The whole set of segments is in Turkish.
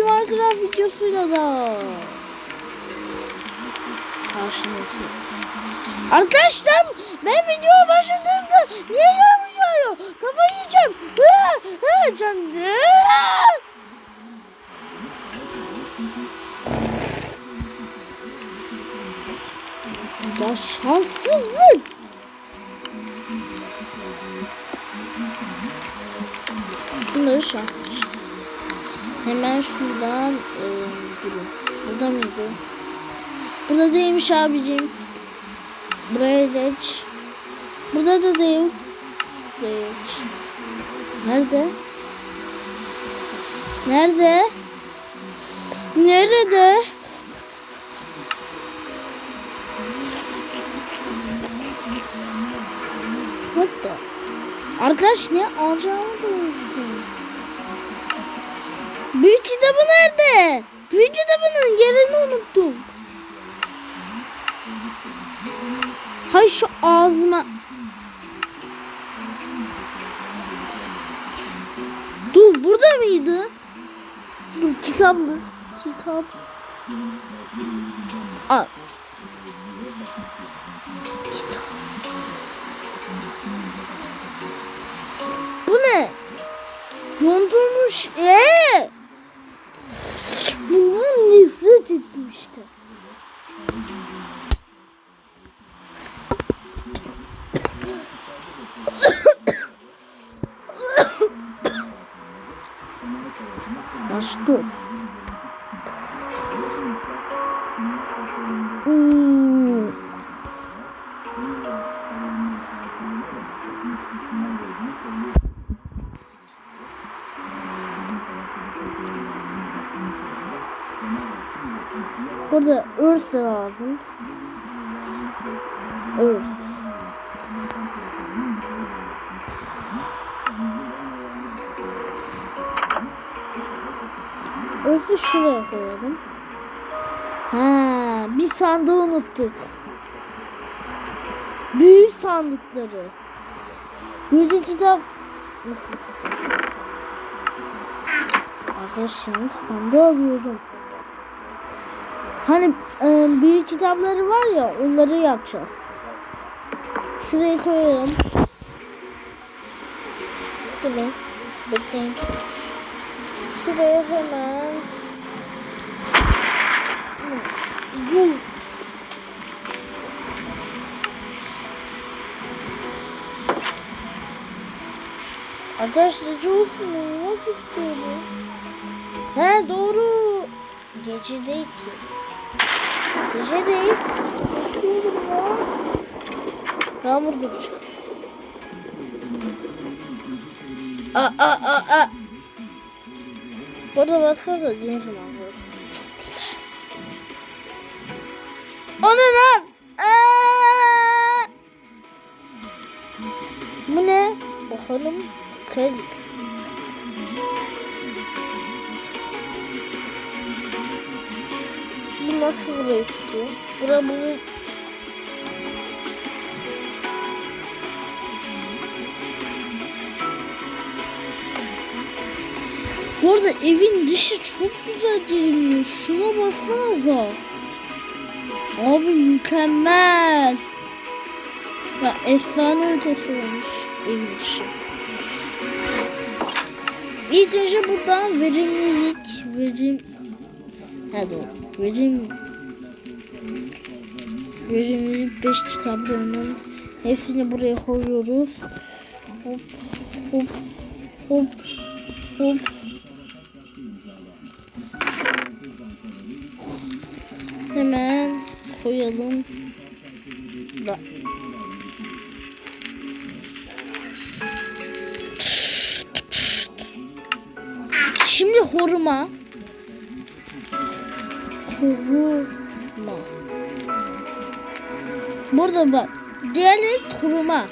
bir Minecraft videosuyla da karşınızdayım. Arkadaşlar ben videoya başladığımda niye yağmur yağıyor? Kafayı yiyeceğim. Hı, hı, canım. Ya şanssızlık. Bunları şans. Hemen şuradan e, durun. Burada mıydı? Burada değilmiş abicim. Buraya geç. Burada da değil. Geç. Nerede? Nerede? Nerede? What the? Arkadaş ne alacağımı da. Büyük kitabı nerede? Büyük kitabının yerini unuttum. Hay şu ağzıma. Dur burada mıydı? Dur kitaplı. Kitap. Al. Bu ne? Yontulmuş. Ee? Bundan nefret ettim işte. Baş dur. Burada de lazım. Örs. Örsü şuraya koyalım. Ha, bir sandığı unuttuk. Büyük sandıkları. Büyük kitap. Arkadaşlar sandığı alıyorum. Hani e, büyük kitapları var ya onları yapacağız. Şuraya koyalım. Durun. Bekleyin. Şuraya hemen. Vum. Arkadaşlar çok uyumak istiyorum. He doğru. Gece ki. Gece değil. Yağmur duracak. Aa aa aa aa. Burada baksanıza deniz manzarası. O ne lan? Bu ne? Bakalım. Kırık. Bu nasıl burayı tutuyor? Bura bunu... Bu arada evin dışı çok güzel görünüyor. Şuna baksanıza. Abi mükemmel. Ya efsane ötesi olmuş evin dışı. İlk önce buradan verimlilik, verim... Ha doğru. Verim... Verimlilik 5 kitaplarının hepsini buraya koyuyoruz. Hop hop hop hop. Hemen koyalım. Da. Şimdi horuma. Horuma. Burada bak. Diğerleri kuruma.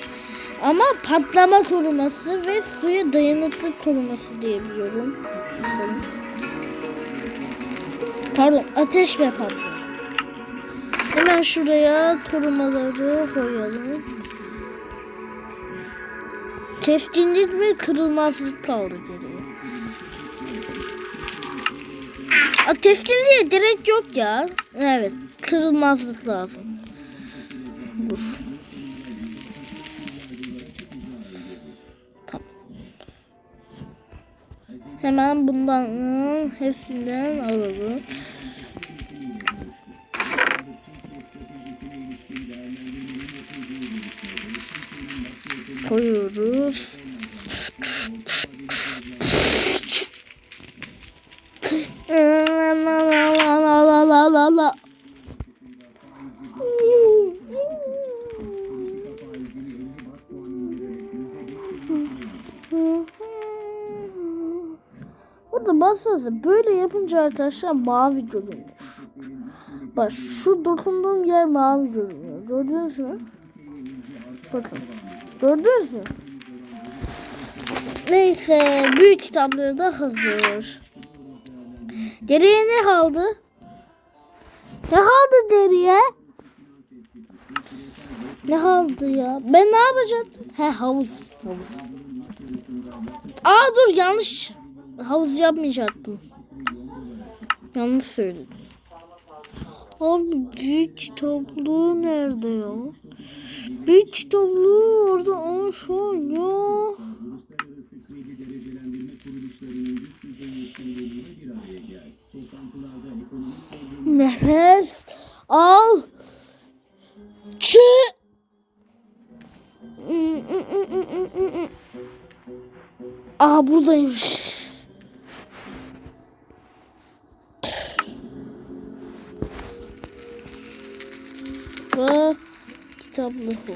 Ama patlama koruması ve suya dayanıklı koruması diyebiliyorum. Bakalım. Pardon ateş ve patlama. Hemen şuraya korumaları koyalım. Keskinlik ve kırılmazlık kaldı geriye. A, direkt yok ya. Evet. Kırılmazlık lazım. Dur. Hemen bundan ıı, hepsinden alalım. Koyuyoruz. Burada baksanıza böyle yapınca arkadaşlar mavi görünüyor. Bak şu dokunduğum yer mavi görünüyor. Gördünüz mü? Bakın. Gördünüz mü? Neyse büyük kitapları da hazır. Geriye ne kaldı? Ne kaldı geriye? Ne kaldı ya? Ben ne yapacağım? He havuz. Havuz. Aa dur yanlış. Havuz yapmayacaktım. Yanlış söyledim. Abi büyük kitaplığı nerede ya? Büyük kitaplığı orada olsun ya. Nefes al. Çı. Aa buradaymış. Kitaplık bu.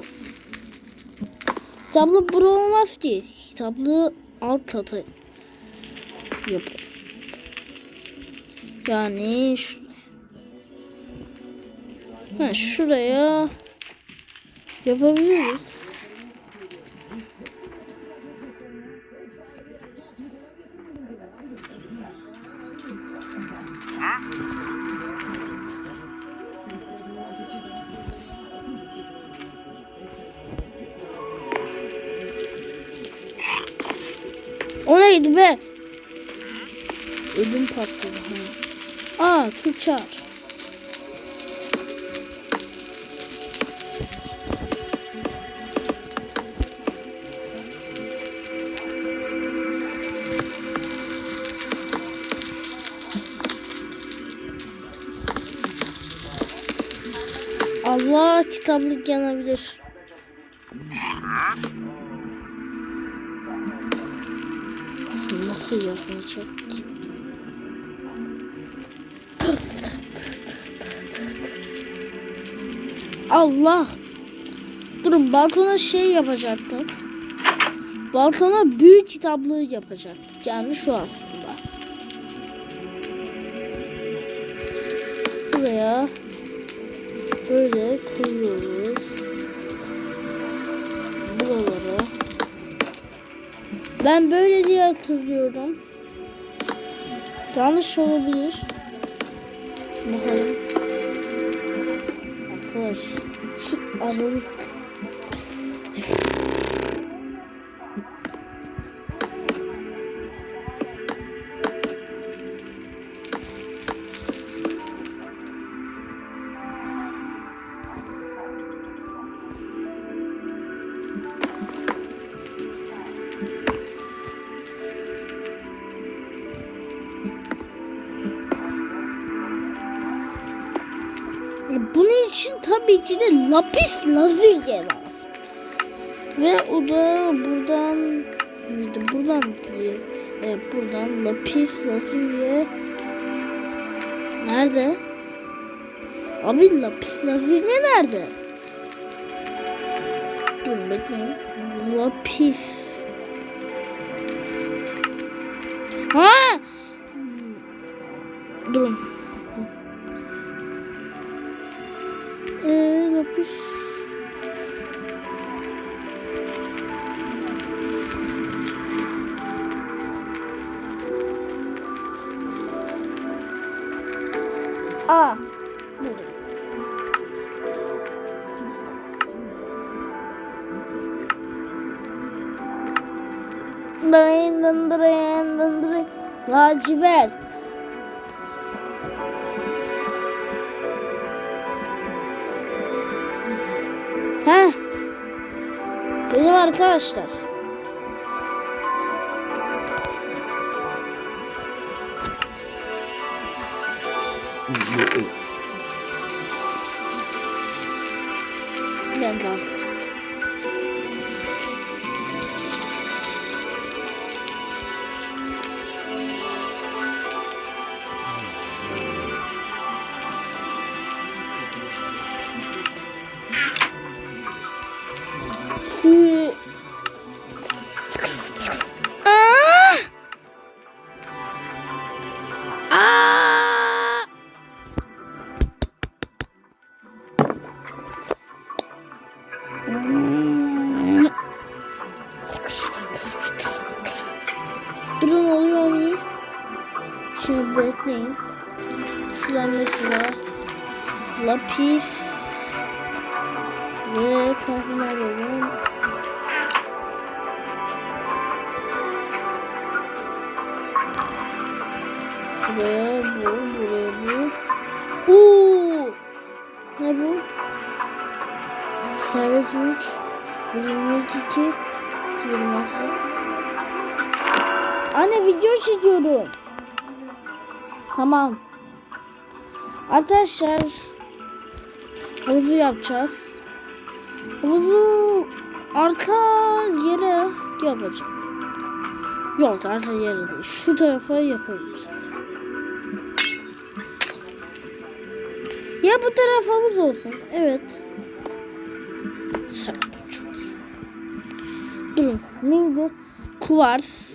Kitaplık bura olmaz ki. Kitaplığı alt katı yap. Yani şuraya. Ha, şuraya yapabiliriz. O neydi be? Ödüm patladı. Ha. Aa Tuğçar. Allah kitaplık yanabilir. Nasıl ki? Allah. Durun balkona şey yapacaktık. Balkona büyük kitaplığı yapacaktık. Yani şu aslında. Buraya böyle koyuyoruz. Buralara. Ben böyle diye hatırlıyorum. Yanlış olabilir. Bakalım. Arkadaş iki aralık. Bunun için tabii ki de lapis lazuli lazım. Ve o da buradan mıydı? Buradan bir- evet buradan lapis lazuli nerede? Abi lapis lazuli nerede? Dur bekleyin. Lapis. dındırayım dındırayım dındırayım. Lacivert. Heh. Benim arkadaşlar. Thank you. Aa! Aa! Hmm. Durun oluyor mu? Şimdi bekleyin. Şuradan mesela lapis ve kafama alalım. Buraya bu, buraya bu. Oo! Ne bu? Servet 3 22 Tırması Anne video çekiyorum. Tamam. Arkadaşlar havuzu yapacağız. Havuzu arka yere yapacağım. Yok arka yere değil. Şu tarafa yapabiliriz. Ya bu taraf havuz olsun. Evet. Sen. Durun. Neydi? Kuvars.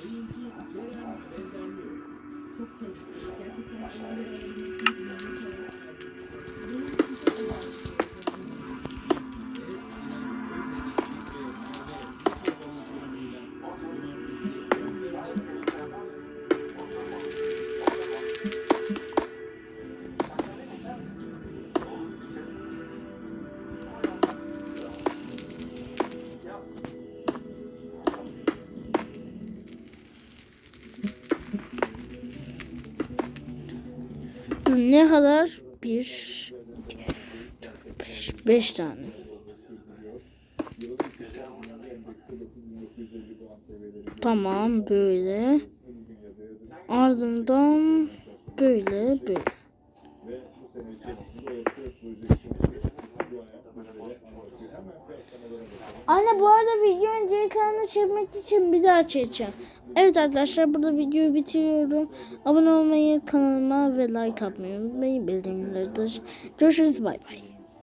Ne kadar? Bir, beş, beş tane. Tamam böyle. Ardından böyle böyle. Anne bu arada video önce kanalına çekmek için bir daha çekeceğim. Evet arkadaşlar burada videoyu bitiriyorum. Abone olmayı, kanalıma ve like atmayı unutmayın. Bildirimleri de. Görüşürüz bay bay.